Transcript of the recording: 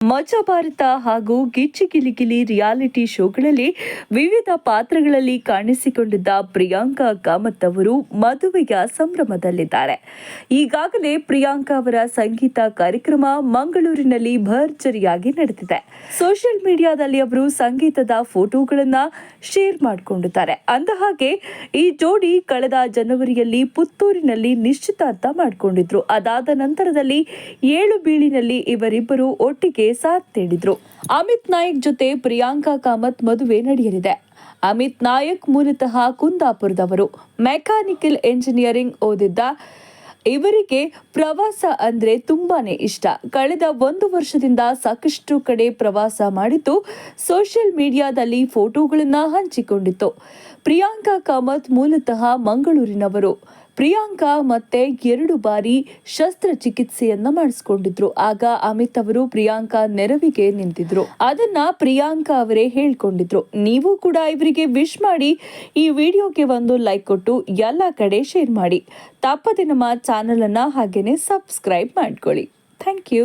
ಮಜ ಭಾರತ ಹಾಗೂ ಗಿಚ್ಚಿ ಗಿಲಿಗಿಲಿ ರಿಯಾಲಿಟಿ ಶೋಗಳಲ್ಲಿ ವಿವಿಧ ಪಾತ್ರಗಳಲ್ಲಿ ಕಾಣಿಸಿಕೊಂಡಿದ್ದ ಪ್ರಿಯಾಂಕಾ ಕಾಮತ್ ಅವರು ಮದುವೆಯ ಸಂಭ್ರಮದಲ್ಲಿದ್ದಾರೆ. ಈಗಾಗಲೇ ಪ್ರಿಯಾಂಕಾ ಅವರ ಸಂಗೀತ ಕಾರ್ಯಕ್ರಮ ಮಂಗಳೂರಿನಲ್ಲಿ ಭರ್ಜರಿಯಾಗಿ ನಡೆದಿದೆ. ಸೋಷಿಯಲ್ ಮೀಡಿಯಾದಲ್ಲಿ ಅವರು ಸಂಗೀತದ ಫೋಟೋಗಳನ್ನ ಶೇರ್ ಮಾಡಿಕೊಂಡಿದ್ದಾರೆ. ಅಂದಹಾಗೆ, ಈ ಜೋಡಿ ಕಳೆದ ಜನವರಿಯಲ್ಲಿ ಪುತ್ತೂರಿನಲ್ಲಿ ನಿಶ್ಚಿತಾರ್ಥ ಮಾಡಿಕೊಂಡಿದ್ರು. ಅದಾದ ನಂತರದಲ್ಲಿ ಏಳು ಬೀಳಿನಲ್ಲಿ ಇವರಿಬ್ಬರು ಒಟ್ಟಿಗೆ ಸಾಥ್ ನೀಡಿದ್ರು ಅಮಿತ್ ನಾಯಕ್ ಜೊತೆ ಪ್ರಿಯಾಂಕಾ ಕಾಮತ್ ಮದುವೆ ನಡೆಯಲಿದೆ. ಅಮಿತ್ ನಾಯಕ್ ಮೂಲತಃ ಕುಂದಾಪುರದವರು. ಮೆಕ್ಯಾನಿಕಲ್ ಎಂಜಿನಿಯರಿಂಗ್ ಓದಿದ್ದ ಇವರಿಗೆ ಪ್ರವಾಸ ಅಂದ್ರೆ ತುಂಬಾನೇ ಇಷ್ಟ. ಕಳೆದ ಒಂದು ವರ್ಷದಿಂದ ಸಾಕಷ್ಟು ಕಡೆ ಪ್ರವಾಸ ಮಾಡಿದ್ದು ಸೋಷಿಯಲ್ ಮೀಡಿಯಾದಲ್ಲಿ ಫೋಟೋಗಳನ್ನು ಹಂಚಿಕೊಂಡಿತ್ತು. ಪ್ರಿಯಾಂಕಾ ಕಾಮತ್ ಮೂಲತಃ ಮಂಗಳೂರಿನವರು. ಪ್ರಿಯಾಂಕಾ ಮತ್ತೆ ಎರಡು ಬಾರಿ ಶಸ್ತ್ರಚಿಕಿತ್ಸೆಯನ್ನ ಮಾಡಿಸ್ಕೊಂಡಿದ್ರು. ಆಗ ಅಮಿತ್ ಅವರು ಪ್ರಿಯಾಂಕಾ ನೆರವಿಗೆ ನಿಂತಿದ್ರು. ಅದನ್ನ ಪ್ರಿಯಾಂಕಾ ಅವರೇ ಹೇಳ್ಕೊಂಡಿದ್ರು. ನೀವು ಕೂಡ ಇವರಿಗೆ ವಿಶ್ ಮಾಡಿ ಈ ವಿಡಿಯೋಗೆ ಒಂದು ಲೈಕ್ ಕೊಟ್ಟು ಎಲ್ಲ ಕಡೆ ಶೇರ್ ಮಾಡಿ. ತಪ್ಪದೆ ನಮ್ಮ ಚಾನೆಲ್ ಅನ್ನ ಹಾಗೇನೆ ಸಬ್ಸ್ಕ್ರೈಬ್ ಮಾಡ್ಕೊಳ್ಳಿ. Thank you